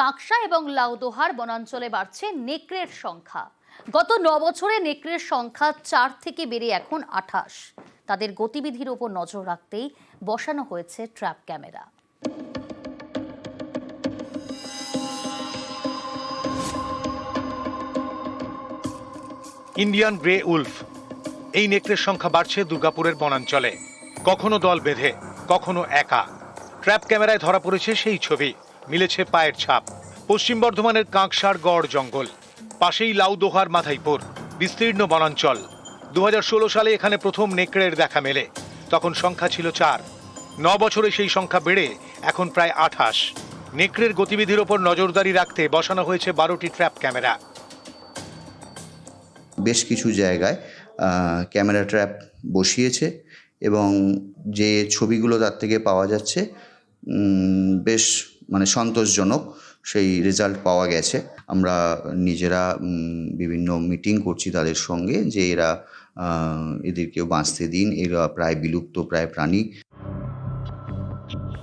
কাকসা এবং লাউদোহার বনাঞ্চলে বাড়ছে নেকড়ের সংখ্যা। গত ন বছরে নেকড়ের সংখ্যা চার থেকে বেড়ে এখন আঠাশ। তাদের গতিবিধির উপর নজর রাখতেই বসানো হয়েছে trap camera. Indian grey wolf, এই নেকড়ের সংখ্যা বাড়ছে দুর্গাপুরের বনাঞ্চলে। কখনো দল বেঁধে, কখনো একা। ট্র্যাপ ক্যামেরায় ধরা পড়েছে সেই ছবি। মিলেছে পায়ের ছাপ। পশ্চিম বর্ধমানের কাঁকসার গড় জঙ্গল। পাশেই লাউদোহার মাথাইপুর বিস্তীর্ণ বনাঞ্চল। দু হাজার ষোলো সালে এখানে প্রথম নেকড়ের দেখা মেলে। তখন সংখ্যা ছিল চার। ন বছরে সেই সংখ্যা বেড়ে এখন প্রায় আঠাশ। নেকড়ের গতিবিধির ওপর নজরদারি রাখতে বসানো হয়েছে বারোটি ট্র্যাপ ক্যামেরা। বেশ কিছু জায়গায় ক্যামেরা ট্র্যাপ বসিয়েছে এবং যে ছবিগুলো তার থেকে পাওয়া যাচ্ছে বেশ মানে সন্তোষজনক সেই রেজাল্ট পাওয়া গেছে। আমরা নিজেরা বিভিন্ন মিটিং করছি তাদের সঙ্গে যে এরা এদেরকেও বাঁচতে দিন। এরা প্রায় বিলুপ্ত, প্রায় প্রাণী।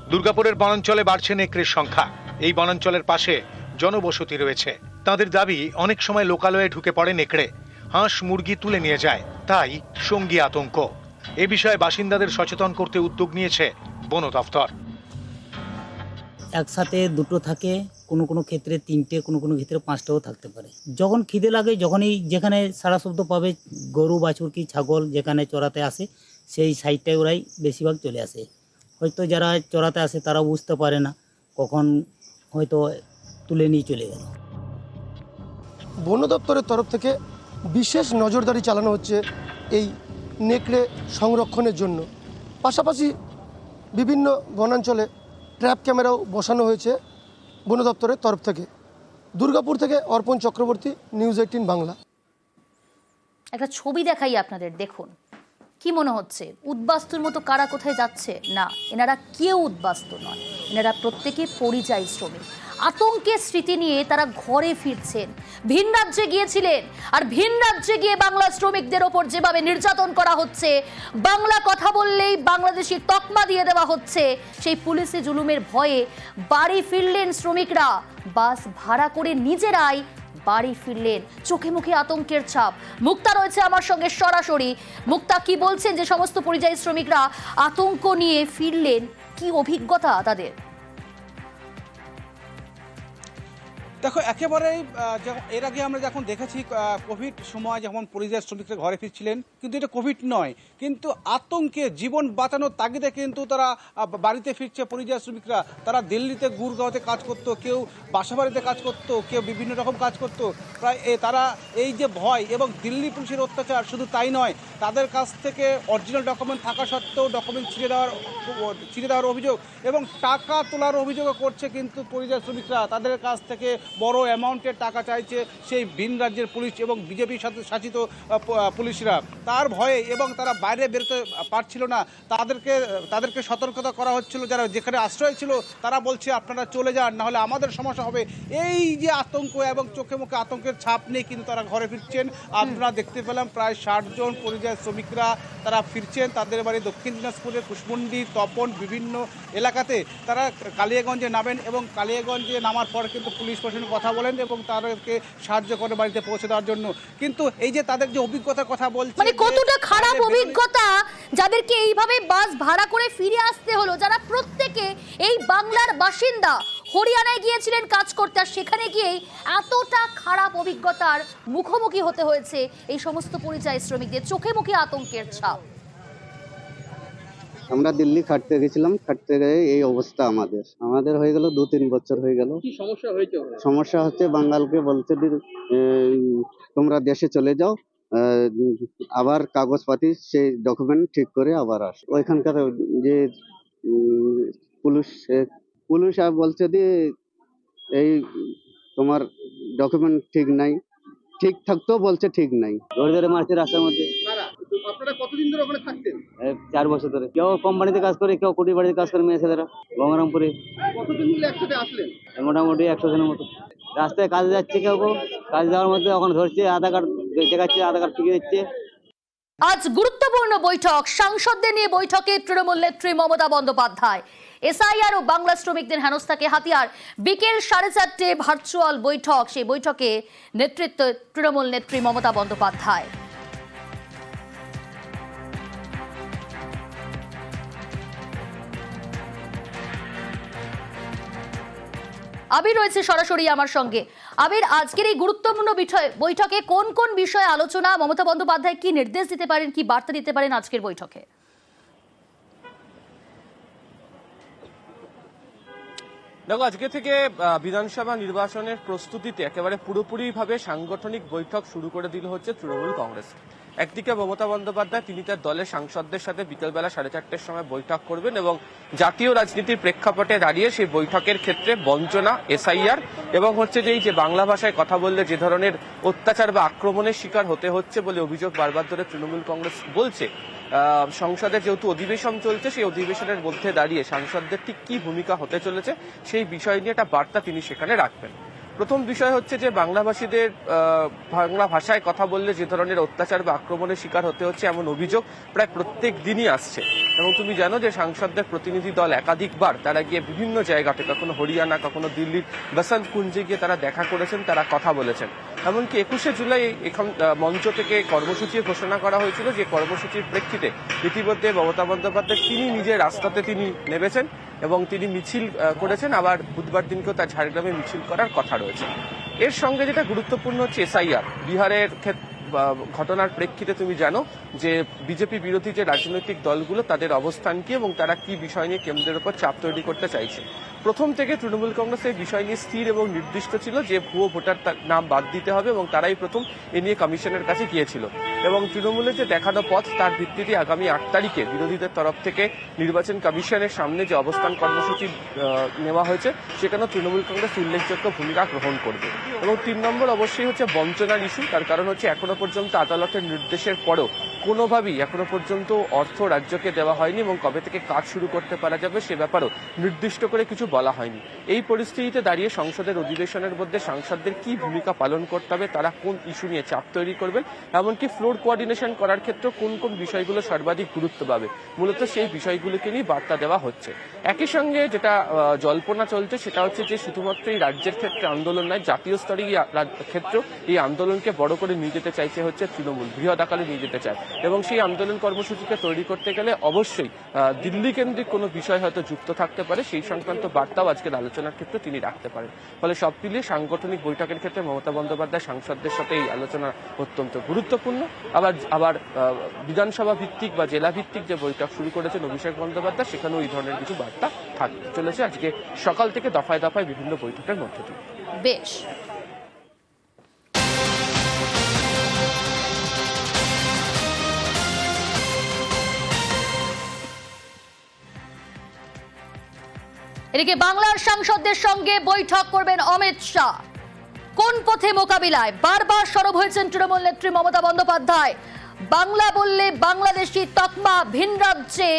দুর্গাপুরের বনাঞ্চলে বাড়ছে নেকড়ের সংখ্যা। এই বনাঞ্চলের পাশে জনবসতি রয়েছে। তাদের দাবি, অনেক সময় লোকালয়ে ঢুকে পড়ে নেকড়ে। হাঁস, মুরগি তুলে নিয়ে যায়। তাই সঙ্গী আতঙ্ক। এ বিষয়ে বাসিন্দাদের সচেতন করতে উদ্যোগ নিয়েছে বন দফতর একসাথে দুটো থাকে, কোনো কোনো ক্ষেত্রে তিনটে, কোনো কোনো ক্ষেত্রে পাঁচটাও থাকতে পারে। যখন খিদে লাগে, যখনই যেখানে সারা শব্দ পাবে, গরু, বাছুর কি ছাগল যেখানে চড়াতে আসে, সেই সাইডটায় ওরাই বেশিরভাগ চলে আসে। হয়তো যারা চড়াতে আসে, তারা বুঝতে পারে না, কখন হয়তো তুলে নিয়ে চলে গেল। বন দপ্তরের তরফ থেকে বিশেষ নজরদারি চালানো হচ্ছে এই নেকড়ে সংরক্ষণের জন্য। পাশাপাশি বিভিন্ন বনাঞ্চলে ট্র্যাপ ক্যামেরাও বসানো হয়েছে বন দপ্তরের তরফ থেকে। দুর্গাপুর থেকে অর্পণ চক্রবর্তী, নিউজ এইটিন বাংলা। একটা ছবি দেখাই আপনাদের, দেখুন। কি মনে হচ্ছে? উদ্বাস্তুর মতো কারা কোথায় যাচ্ছে? না, এনারা কেউ উদ্বাস্তু নয়। এনারা প্রত্যেকে পরিযায়ী শ্রমিক। আতঙ্কের স্মৃতি নিয়ে তারা ঘরে ফিরছেন। ভিন রাজ্যে গিয়েছিলেন। আর ভিন রাজ্যে গিয়ে বাংলা শ্রমিকদের ওপর যেভাবে নির্যাতন করা হচ্ছে, বাংলা কথা বললেই বাংলাদেশি তকমা দিয়ে দেওয়া হচ্ছে, সেই পুলিশি জুলুমের ভয়ে বাড়ি ফিরলেন শ্রমিকরা। বাস ভাড়া করে নিজেরাই বাড়ি ফিরলেন। চোখে মুখে আতঙ্কের ছাপ। মুক্তা রয়েছে আমার সঙ্গে সরাসরি। মুক্তা, কি বলছেন যে সমস্ত পরিযায়ী শ্রমিকরা আতঙ্ক নিয়ে ফিরলেন? কি অভিজ্ঞতা তাদের? দেখো, একেবারেই এর আগে আমরা যখন দেখেছি কোভিড সময় যেমন পরিযায়ী শ্রমিকরা ঘরে ফিরছিলেন, কিন্তু এটা কোভিড নয়, কিন্তু আতঙ্কে জীবন বাঁচানোর তাগিদে কিন্তু তারা বাড়িতে ফিরছে পরিযায়ী শ্রমিকরা। তারা দিল্লিতে গুরগাঁওতে কাজ করতো, কেউ বাসাবাড়িতে কাজ করতো, কেউ বিভিন্ন রকম কাজ করতো। প্রায় তারা এই যে ভয় এবং দিল্লি পুলিশের অত্যাচার শুধু তাই নয়, তাদের কাছ থেকে অরিজিনাল ডকুমেন্ট থাকা সত্ত্বেও ডকুমেন্ট ছিঁড়ে দেওয়ার ছিঁড়ে দেওয়ার অভিযোগ এবং টাকা তোলার অভিযোগও করছে কিন্তু পরিযায়ী শ্রমিকরা। তাদের কাছ থেকে বড় অ্যামাউন্টের টাকা চাইছে সেই ভিন রাজ্যের পুলিশ এবং বিজেপির সাথে শাসিত পুলিশরা। তার ভয়ে এবং তারা বাইরে বেরোতে পারছিল না। তাদেরকে তাদেরকে সতর্কতা করা হচ্ছিল, যারা যেখানে আশ্রয় ছিল, তারা বলছে, আপনারা চলে যান, নাহলে আমাদের সমস্যা হবে। এই যে আতঙ্ক এবং চোখে মুখে আতঙ্কের ছাপ নেই কিন্তু তারা ঘরে ফিরছেন। আপনারা দেখতে পেলাম প্রায় ষাট জন পরিযায়ী শ্রমিকরা তারা ফিরছেন তাদের বাড়ি দক্ষিণ দিনাজপুরের কুশমন্ডি, তপন, বিভিন্ন এলাকাতে। তারা কালিয়াগঞ্জে নামেন এবং কালিয়াগঞ্জে নামার পর কিন্তু পুলিশ প্রশাসনের কথা বলেন এবং তাদেরকে সাহায্য করে বাড়িতে পৌঁছে দেওয়ার জন্য। কিন্তু এই যে তাদের যে অভিজ্ঞতার কথা বলছে মানে কতটা খারাপ অভিজ্ঞতা যাদেরকে এইভাবে বাস ভাড়া করে ফিরে আসতে হলো যারা প্রত্যেকে এই বাংলার বাসিন্দা। হরিয়ানায় গিয়েছিলেন কাজ করতে আর সেখানে গিয়েই এতটা খারাপ অভিজ্ঞতার মুখোমুখি হতে হয়েছে এই সমস্ত পরিযায়ী শ্রমিকদের চোখে মুখে আতঙ্কের ছাপ। আমরা দিল্লি খাটতে গেছিলাম খাটতে গিয়ে এই অবস্থা আমাদের। আমাদের হয়ে গেল দু তিন বছর হয়ে গেল। কি সমস্যা হয়েছে সমস্যা হচ্ছে বাঙ্গালকে বলছে যে, তোমরা দেশে চলে যাও আহ, আবার কাগজপাতি সেই ডকুমেন্ট ঠিক করে আবার আস। ওইখানকার যে উম, পুলিশ এ, পুলিশ আর বলছে যে এই তোমার ডকুমেন্ট ঠিক নাই। ঠিক থাকতেও বলছে ঠিক নাই। ধরে ধরে মারছে রাস্তার মধ্যে। কারা? আপনারা কতদিন ধরে ওখানে থাকতেন? চার বছর ধরে। কেউ কোম্পানিতে কাজ করে কেউ কুটি বাড়িতে কাজ করে মেয়ে ছেলেরা গঙ্গারামপুরে। কতদিন মিলে একসাথে আসলেন? মোটামুটি একশো জনের মতো। রাস্তায় কাজে যাচ্ছে কেউ কেউ কাজ যাওয়ার মধ্যে ওখানে ধরছে আধার কার্ড দেখাচ্ছে আধার কার্ড ফিরিয়ে দিচ্ছে। আজ গুরুত্বপূর্ণ বৈঠক সাংসদদের নিয়ে বৈঠকে তৃণমূল নেত্রী মমতা বন্দ্যোপাধ্যায়। এসআইআর ও বাংলা শ্রমিকদের হেনস্থাকে হাতিয়ার। বিকেল সাড়ে চারটে ভার্চুয়াল বৈঠক সেই বৈঠকে নেতৃত্ব তৃণমূল নেত্রী মমতা বন্দ্যোপাধ্যায়। আবির রয়েছে সরাসরি আমার সঙ্গে। আবির, আজকের এই গুরুত্বপূর্ণ বৈঠকে কোন কোন বিষয়ে আলোচনা? মমতা বন্দ্যোপাধ্যায় কি নির্দেশ দিতে পারেন, কি বার্তা দিতে পারেন আজকের বৈঠকে? দেখো, আজকে থেকে বিধানসভা নির্বাচনের প্রস্তুতিতে একেবারে পুরোপুরিভাবে সাংগঠনিক বৈঠক শুরু করে দিল হচ্ছে তৃণমূল কংগ্রেস। একদিকে মমতা বন্দ্যোপাধ্যায়, তিনি তার দলের সাংসদদের সাথে বিকেলবেলা সাড়ে চারটের সময় বৈঠক করবেন এবং জাতীয় রাজনীতির প্রেক্ষাপটে দাঁড়িয়ে সেই বৈঠকের ক্ষেত্রে বঞ্চনা, এসআইআর এবং হচ্ছে যে এই যে বাংলা ভাষায় কথা বললে যে ধরনের অত্যাচার বা আক্রমণের শিকার হতে হচ্ছে বলে অভিযোগ বারবার ধরে তৃণমূল কংগ্রেস বলছে। সংসদের যেহেতু অধিবেশন চলছে, সেই অধিবেশনের মধ্যে দাঁড়িয়ে সাংসদদের ঠিক কি ভূমিকা হতে চলেছে সেই বিষয় নিয়ে একটা বার্তা তিনি সেখানে রাখবেন। প্রথম বিষয় হচ্ছে যে বাংলাভাষীদের বাংলা ভাষায় কথা বললে যে ধরনের অত্যাচার বা আক্রমণের শিকার হতে হচ্ছে এমন অভিযোগ প্রায় প্রত্যেক দিনই আসছে। এবং তুমি জানো যে সাংসদদের প্রতিনিধি দল একাধিকবার তারা গিয়ে বিভিন্ন জায়গাতে, কখনো হরিয়ানা, কখনো দিল্লির বসন্ত কুঞ্জে গিয়ে তারা দেখা করেছেন, তারা কথা বলেছেন। এমনকি একুশে জুলাই এখান মঞ্চ থেকে কর্মসূচি ঘোষণা করা হয়েছিল যে কর্মসূচির প্রেক্ষিতে ইতিমধ্যে মমতা বন্দ্যোপাধ্যায় তিনি নিজের রাস্তাতে তিনি নেমেছেন। এবং তিনি মিছিল করেছেন। আবার বুধবার দিনকেও তার ঝাড়গ্রামে মিছিল করার কথা রয়েছে। এর সঙ্গে যেটা গুরুত্বপূর্ণ হচ্ছে এসআইআর। বিহারের ঘটনার প্রেক্ষিতে তুমি জানো যে বিজেপি বিরোধী যে রাজনৈতিক দলগুলো, তাদের অবস্থান কি এবং তারা কি বিষয় নিয়ে কেন্দ্রের উপর চাপ তৈরি করতে চাইছে? প্রথম থেকে তৃণমূল কংগ্রেস এই বিষয় নিয়ে স্থির এবং নির্দিষ্ট ছিল যে ভুয়ো ভোটার নাম বাদ দিতে হবে এবং তারাই প্রথম এ নিয়ে কমিশনের কাছে গিয়েছিল। এবং তৃণমূলের যে দেখানো পথ, তার ভিত্তিতে আগামী আট তারিখে বিরোধীদের তরফ থেকে নির্বাচন কমিশনের সামনে যে অবস্থান কর্মসূচি নেওয়া হয়েছে, সেখানেও তৃণমূল কংগ্রেস উল্লেখযোগ্য ভূমিকা গ্রহণ করবে। এবং তিন নম্বর অবশ্যই হচ্ছে বঞ্চনার ইস্যু তার কারণ হচ্ছে এখনও পর্যন্ত আদালতের নির্দেশের পরেও কোনোভাবেই এখনও পর্যন্ত অর্থ রাজ্যকে দেওয়া হয়নি এবং কবে থেকে কাজ শুরু করতে পারা যাবে সে ব্যাপারেও নির্দিষ্ট করে কিছু বলা হয়নি। এই পরিস্থিতিতে দাঁড়িয়ে সংসদের অধিবেশনের মধ্যে সাংসদদের কি ভূমিকা পালন করতে হবে, তারা কোন ইস্যু নিয়ে চাপ তৈরি করবেন, এমনকি ফ্লোর কোঅর্ডিনেশন করার ক্ষেত্রে কোন কোন বিষয়গুলো সর্বাধিক গুরুত্ব পাবে? মূলত সেই বিষয়গুলোকে নিয়ে বার্তা দেওয়া হচ্ছে। একই সঙ্গে যেটা জল্পনা চলছে সেটা হচ্ছে যে শুধুমাত্র এই রাজ্যের ক্ষেত্রে আন্দোলন নয়, জাতীয় স্তরে এই রা- ক্ষেত্রেও এই আন্দোলনকে বড় করে নিয়ে যেতে চাইছে হচ্ছে তৃণমূল, বৃহৎ নিয়ে যেতে চায়। এবং সেই আন্দোলন কর্মসূচিকে তৈরি করতে গেলে অবশ্যই দিল্লি কেন্দ্রিক কোনো বিষয় হয়তো যুক্ত থাকতে পারে, সেই সংক্রান্ত বার্তাও আজকের আলোচনার ক্ষেত্রে তিনি রাখতে পারেন। ফলে সব মিলিয়ে সাংগঠনিক বৈঠকের ক্ষেত্রে মমতা বন্দ্যোপাধ্যায় সাংসদদের সাথে এই আলোচনা অত্যন্ত গুরুত্বপূর্ণ। আবার আবার বিধানসভা ভিত্তিক বা জেলা ভিত্তিক যে বৈঠক শুরু করেছেন অভিষেক বন্দ্যোপাধ্যায়, সেখানেও এই ধরনের কিছু বার্তা থাকতে চলেছে। আজকে সকাল থেকে দফায় দফায় বিভিন্ন বৈঠকের মধ্যে দিয়ে। বেশ। এদিকে বাংলার সাংসদদের সঙ্গে বৈঠক করবেন অমিত শাহ। কোন পথে মোকাবিলায়? বারবার সরব হয়েছেন তৃণমূল নেত্রী মমতা বন্দ্যোপাধ্যায়। বাংলা বললে বাংলাদেশি তকমা ভিন রাজ্যে।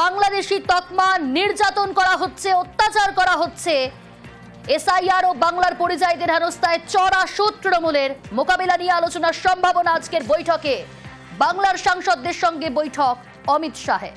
বাংলাদেশি তকমা নির্যাতন করা হচ্ছে, অত্যাচার করা হচ্ছে। এসআইআর ও বাংলার পরিযায়ীদের হেনস্থায় চড়া সুদ তৃণমূলের। মোকাবিলা নিয়ে আলোচনার সম্ভাবনা আজকের বৈঠকে। বাংলার সাংসদদের সঙ্গে বৈঠক অমিত শাহের।